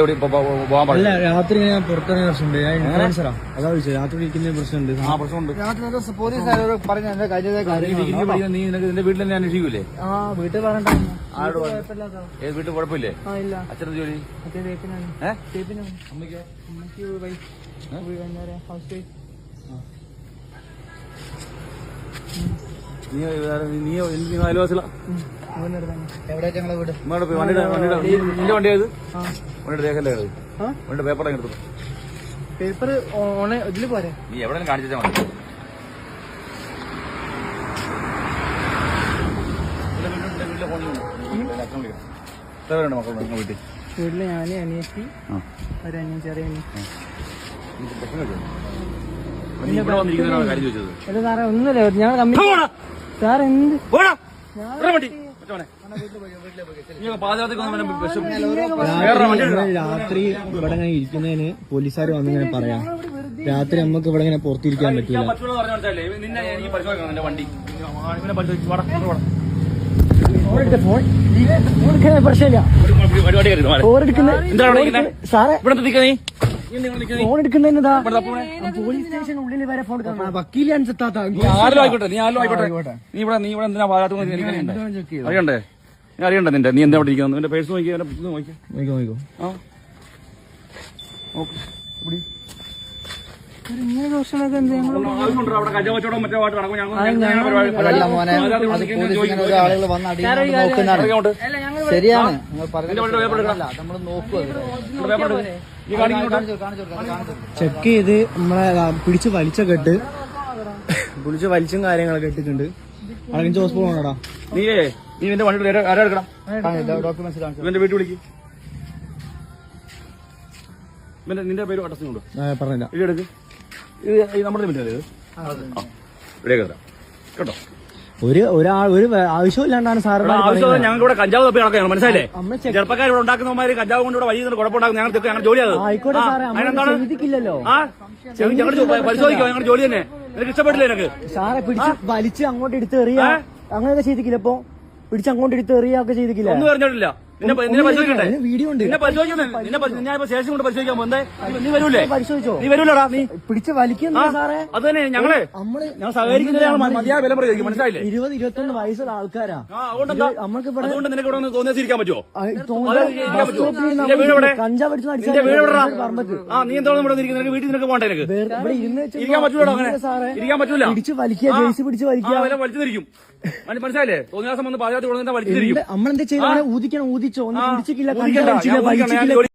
ഇവിടെ ഇപ്പൊ പോകാൻ അല്ല പാടില്ല രാത്രി ഞാൻ പുറത്തിറങ്ങിയ പ്രശ്നമുണ്ട്. ഞാൻ ഇൻഫ്ലുവൻസറാ. അതാ വിളിച്ചത് രാത്രി ഇരിക്കുന്ന പ്രശ്നമുണ്ട്. ആ പ്രശ്നമുണ്ട്. രാത്രി പറഞ്ഞ എന്റെ നീ നിനക്ക് നിന്റെ വീട്ടിൽ തന്നെ അന്വേഷിക്കൂലേ? ആ വീട്ടിൽ പറഞ്ഞ ആരോട് പറഞ്ഞു? ഏത് വീട്ടിൽ കുഴപ്പമില്ലേ? ആ ഇല്ല. അച്ഛന്റെ ജോലി? അമ്മയ്ക്കോ? അമ്മയ്ക്ക് പറയാ ഹൗസ് വൈഫ് നീ നീ നീ പേപ്പർ ഇതിൽ പോരെ? നീ എവിടെ മതി. വീട്ടിൽ ഞാൻ അനിയത്തി ഒരു അനിയൻ ചെറിയ അനിയൻ. സാറേ ഒന്നുമില്ല ഞാൻ കമ്പനി സാർ എന്ത് രാത്രി ഇവിടെ ഇങ്ങനെ ഇരിക്കുന്നതിന് പോലീസുകാർ വന്നിങ്ങനെ പറയാം. രാത്രി നമുക്ക് ഇവിടെ ഇങ്ങനെ പുറത്തിരിക്കാൻ പറ്റില്ല. പ്രശ്നമില്ല? സാറേ. ഇവിടെ നീ? ഫോൺ ഇവിടെ. പോലീസ് സ്റ്റേഷൻ ഉള്ളിൽ വരെ ഫോൺ വക്കീലാണ് ചെത്താത്ത നീ ആരും ആയിക്കോട്ടെ നീ ആരും ആയിക്കോട്ടെ. നീ ഇവിടെ നീ ഇവിടെ എന്തിനാ എനിക്ക് അറിയണ്ടേ അറിയണ്ടേ? നീ അറിയണ്ടേ നിന്റെ? നീ എന്താ ഇവിടെ ഇരിക്കുന്നത്? നിന്റെ പേഴ്സ് നോക്കി നോക്കി. നോക്കി നോക്കി. നോക്കോ. ഇവിടെ. ആളുകൾ വന്ന് നോക്കുന്നതാണ്. അങ്ങോട്ട് ശരിയാണ്. നമ്മൾ നോക്കുക. ചെക്ക് ചെയ്ത് നമ്മളെ പിടിച്ച് വലിച്ച കെട്ട് പിടിച്ച് വലിച്ചും കാര്യങ്ങളൊക്കെ ഇട്ടിട്ടുണ്ട്. അളകിഞ്ച് ഹോസ്പിറ്റൽ പോകണടാ? നീയേ നീ എന്റെ വണ്ടി ആരാ എടുക്കണം? ഡോക്യുമെന്റ്സ് വീട്ടിൽ വിളിക്കും. നിന്റെ പേര് അഡ്രസ്സും കൊണ്ടു പറഞ്ഞില്ല. ഇത് എടുക്ക് ഇത് ഈ നമ്മുടെ മിനിറ്റ് ഇത്? ആ ഇവിടേക്ക് തരാം കേട്ടോ. ഒരു ഒരാൾ ഒരു ആവശ്യമില്ലാണ്ടാണ് സാറ് ആവശ്യം ഞങ്ങൾക്ക് ഇവിടെ കഞ്ചാവ് തപ്പി നടക്കുകയാണ് മനസ്സിലായില്ലേ? അമ്മ ചെറുപ്പക്കാർ ഇവിടെ ഉണ്ടാക്കുന്നവന്മാര് കഞ്ചാവ് കൊണ്ട് ഇവിടെ വഴി കുഴപ്പമുണ്ടാക്കും ഞങ്ങൾ ഞങ്ങൾ ജോലിയാണ് ആയിക്കോട്ടെ സാറേ അതിനെന്താണ്? ആ ഞങ്ങൾ പരിശോധിക്കോ ഞങ്ങളുടെ ജോലി തന്നെ? നിനക്ക് ഇഷ്ടപ്പെട്ടില്ല എനിക്ക് സാറെ പിടിച്ച് വലിച്ച് അങ്ങോട്ട് എടുത്ത് എറിയാ അങ്ങനെയൊക്കെ ചെയ്തിക്കില്ല ഇപ്പൊ? പിടിച്ച് അങ്ങോട്ട് എടുത്ത് എറിയാ ഒക്കെ ചെയ്തിക്കില്ല? ഒന്നും പറഞ്ഞിട്ടില്ല. നിന്നെ വീഡിയോ ഉണ്ട്. നിന്നെ പരിശോധിക്കുന്നേ നിന്നെ പരി- ഞാൻ സ്റ്റേഷൻ കൊണ്ട് പരിശോധിക്കാൻ നീ വരൂലേ? പരിശോധിച്ചോ? നീ വരൂലടാ നീ. പിടിച്ച് വലിക്കുന്ന സാറേ? അത് തന്നെ ഞങ്ങൾ മതിയായ വില പ്രയോഗിക്കും മനസ്സിലായില്ലേ? ഇരുപത് ഇരുപത്തൊന്ന് വയസ്സുള്ള ആൾക്കാരാ. ആ അതുകൊണ്ടെന്താ? നമ്മൾക്ക് അതുകൊണ്ട് നിനക്ക് ഇവിടെ പറ്റുമോ ആ? കഞ്ചാവ് നീ ഇവിടെ നിനക്ക് വീട്ടിൽ നിനക്ക് പോകണ്ടേ നിനക്ക്? ഇരിക്കാൻ പറ്റൂലോ അങ്ങനെ. സാറേ. ഇരിക്കാൻ പറ്റൂല. പിടിച്ച് വലിക്കുക ജേഴ്സി പിടിച്ച് ആ വലിക്കുക വില വലിച്ചിരിക്കും മനസ്സിലായില്ലേ? തോന്നിയാസം വന്ന് പാചകത്തിൽ നമ്മളെന്താ ചെയ്യണം? ഊതിക്കണം ഊതിച്ചോ ഒന്നും പിടിച്ചിട്ടില്ല ഊതിക്കണ്ട, കഞ്ചാവ് ഞാൻ വലിച്ചില്ല ഊതിക്കണ്ട, ഞാൻ വലിച്ചിട്ടില്ല ജോലി